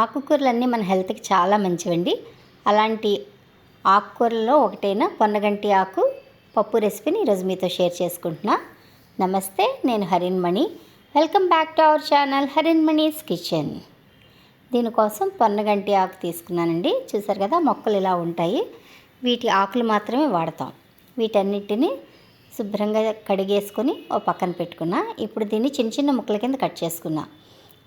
ఆకుకూరలన్నీ మన హెల్త్కి చాలా మంచివండి. అలాంటి ఆకుకూరల్లో ఒకటైన పొన్నగంటి ఆకు పప్పు రెసిపీని ఈరోజు మీతో షేర్ చేసుకుంటున్నా. నమస్తే నేను Harin Mani. Welcome back to our channel Harin kitchen. దీనికోసం పొన్నగంటి ఆకు తీసుకున్నానండి. చూసారు కదా మొక్కలు ఇలా ఉంటాయి. వీటి ఆకులు మాత్రమే వాడతాం. వీటన్నిటిని శుభ్రంగా కడిగేసుకొని ఓ పక్కన పెట్టుకున్నా. ఇప్పుడు దీన్ని చిన్న చిన్న ముక్కల కింద కట్ చేసుకున్నా.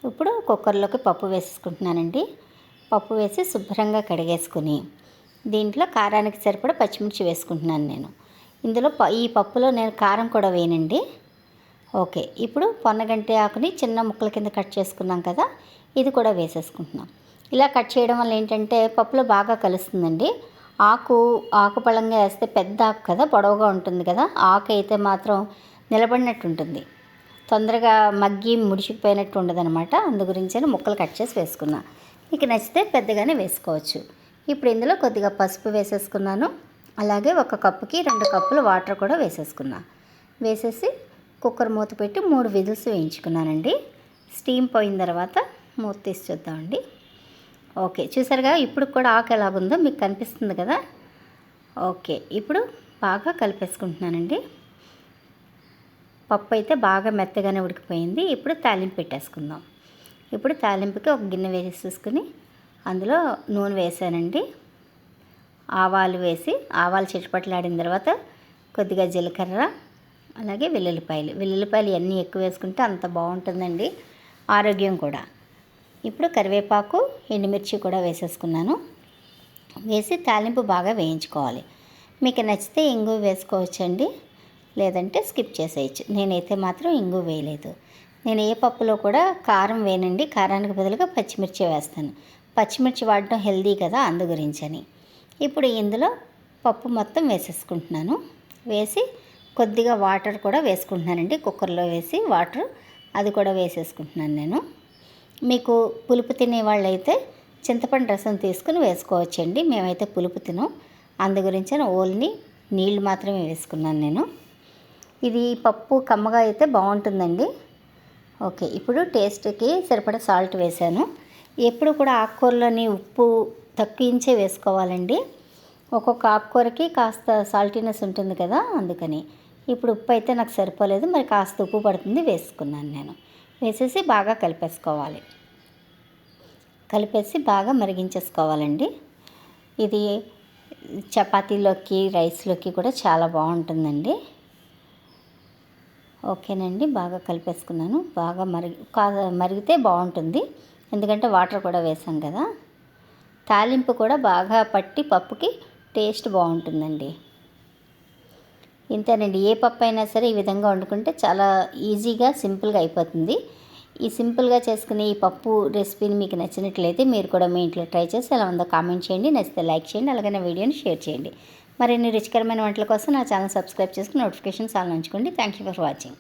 ఇప్పుడు కుక్కర్లోకి పప్పు వేసుకుంటున్నానండి పప్పు వేసి శుభ్రంగా కడిగేసుకుని దీంట్లో కారానికి సరిపడా పచ్చిమిర్చి వేసుకుంటున్నాను నేను. ఇందులో ప ఈ పప్పులో నేను కారం కూడా వేయనండి. ఓకే ఇప్పుడు పొన్నగంటి ఆకుని చిన్న ముక్కల కింద కట్ చేసుకున్నాం కదా ఇది కూడా వేసేసుకుంటున్నాం. ఇలా కట్ చేయడం వల్ల ఏంటంటే పప్పులో బాగా కలుస్తుందండి. ఆకు ఆకు పళ్ళంగా వేస్తే పెద్ద ఆకు కదా పొడవుగా ఉంటుంది కదా ఆకు అయితే మాత్రం నిలబడినట్టు ఉంటుంది తొందరగా మగ్గి ముడిచిపోయినట్టు ఉండదనమాట అందు గురించి ముక్కలు కట్ చేసి వేసుకున్నా. మీకు నచ్చితే పెద్దగానే వేసుకోవచ్చు. ఇప్పుడు ఇందులో కొద్దిగా పసుపు వేసేసుకున్నాను. అలాగే ఒక కప్పుకి రెండు కప్పులు వాటర్ కూడా వేసేసుకున్నా. వేసేసి కుక్కర్ మూత పెట్టి మూడు విజిల్స్ వేయించుకున్నానండి. స్టీమ్ పోయిన తర్వాత మూత తీసి చూద్దామండి. ఓకే చూసారుగా? ఇప్పుడు కూడా ఆకు ఎలాగుందో మీకు కనిపిస్తుంది కదా? ఓకే ఇప్పుడు బాగా కలిపేసుకుంటున్నానండి. పప్పు అయితే బాగా మెత్తగానే ఉడికిపోయింది. ఇప్పుడు తాలింపు పెట్టేసుకుందాం. ఇప్పుడు తాలింపుకి ఒక గిన్నె వేసేసుకుని అందులో నూనె వేసానండి. ఆవాలు వేసి ఆవాలు చిటపట్లాడిన తర్వాత కొద్దిగా జీలకర్ర అలాగే వెల్లుల్లిపాయలు. వెల్లుల్లిపాయలు ఎన్ని ఎక్కువ వేసుకుంటే అంత బాగుంటుందండి. ఆరోగ్యం కూడా. ఇప్పుడు కరివేపాకు ఎండుమిర్చి కూడా వేసేసుకున్నాను. వేసి తాలింపు బాగా వేయించుకోవాలి. మీకు నచ్చితే ఇంగు వేసుకోవచ్చండి. లేదంటే స్కిప్ చేసేయచ్చు. నేనైతే మాత్రం ఇంగు వేయలేదు. నేను ఏ పప్పులో కూడా కారం వేయనండి. కారానికి బదులుగా పచ్చిమిర్చి వేస్తాను. పచ్చిమిర్చి వాడటం హెల్దీ కదా అందు గురించని. ఇప్పుడు ఇందులో పప్పు మొత్తం వేసేసుకుంటున్నాను. వేసి కొద్దిగా వాటర్ కూడా వేసుకుంటున్నానండి. కుక్కర్లో వేసి వాటర్ అది కూడా వేసేసుకుంటున్నాను నేను. మీకు పులుపు తినే వాళ్ళైతే చింతపండు రసం తీసుకుని వేసుకోవచ్చండి. మేమైతే పులుపు తినం అందు గురించి ఓన్లీ నీళ్ళు మాత్రమే వేసుకున్నాను నేను. ఇది పప్పు కమ్మగా అయితే బాగుంటుందండి. ఓకే ఇప్పుడు టేస్ట్కి సరిపడా సాల్ట్ వేసాను. ఎప్పుడు కూడా ఆకుకూరలోని ఉప్పు తక్కువించే వేసుకోవాలండి. ఒక్కొక్క ఆకుకూరకి కాస్త సాల్టీనెస్ ఉంటుంది కదా అందుకని. ఇప్పుడు ఉప్పు అయితే నాకు సరిపోలేదు మరి కాస్త ఉప్పు పడుతుంది వేసుకున్నాను నేను. వేసేసి బాగా కలిపేసుకోవాలి. కలిపేసి బాగా మరిగించేసుకోవాలండి. ఇది చపాతీలోకి రైస్లోకి కూడా చాలా బాగుంటుందండి. ఓకేనండి బాగా కలిపేసుకున్నాను. బాగా మరిగి మరిగితే బాగుంటుంది. ఎందుకంటే వాటర్ కూడా వేసాం కదా. తాలింపు కూడా బాగా పట్టి పప్పుకి టేస్ట్ బాగుంటుందండి. ఇంతేనండి ఏ పప్పు అయినా సరే ఈ విధంగా వండుకుంటే చాలా ఈజీగా సింపుల్గా అయిపోతుంది. ఈ సింపుల్గా చేసుకునే ఈ పప్పు రెసిపీని మీకు నచ్చినట్లయితే మీరు కూడా మీ ఇంట్లో ట్రై చేసి ఎలా ఉందో కామెంట్ చేయండి. నచ్చితే లైక్ చేయండి అలాగే వీడియోని షేర్ చేయండి. మరిన్ని రుచికరమైన వంటల కోసం నా ఛానల్ సబ్స్క్రైబ్ చేసుకుని నోటిఫికేషన్స్ ఆన్ ఉంచుకోండి థ్యాంక్ యూ ఫర్ వాచింగ్